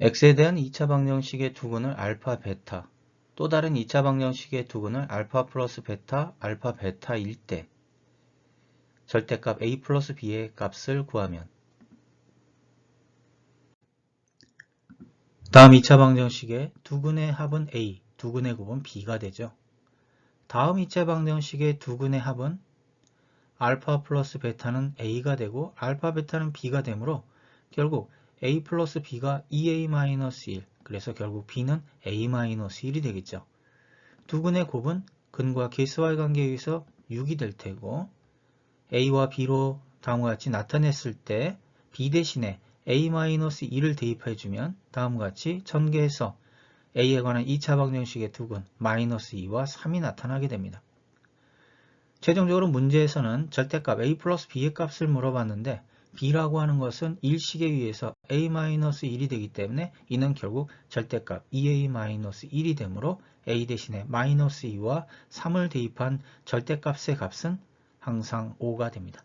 x에 대한 2차 방정식의 두근을 알파, 베타, 또 다른 2차 방정식의 두근을 알파 플러스 베타, 알파, 베타일 때. 절대값 a 플러스 b의 값을 구하면. 다음 2차 방정식의 두근의 합은 a, 두근의 곱은 b가 되죠. 다음 2차 방정식의 두근의 합은 알파 플러스 베타는 a가 되고 알파 베타는 b가 되므로 결국 a 플러스 b가 2a-1 그래서 결국 b는 a-1이 되겠죠. 두근의 곱은 근과 계수와의 관계에 의해서 6이 될 테고 a와 b로 다음과 같이 나타냈을 때 b 대신에 a-1을 대입해 주면 다음과 같이 전개해서 a에 관한 2차 방정식의 두근 마이너스 2와 3이 나타나게 됩니다. 최종적으로 문제에서는 절대값 a 플러스 b의 값을 물어봤는데 b라고 하는 것은 일식에 의해서 a-1이 되기 때문에 이는 결국 절대값 2a-1이 되므로 a 대신에 마이너스 2와 3을 대입한 절대값의 값은 항상 5가 됩니다.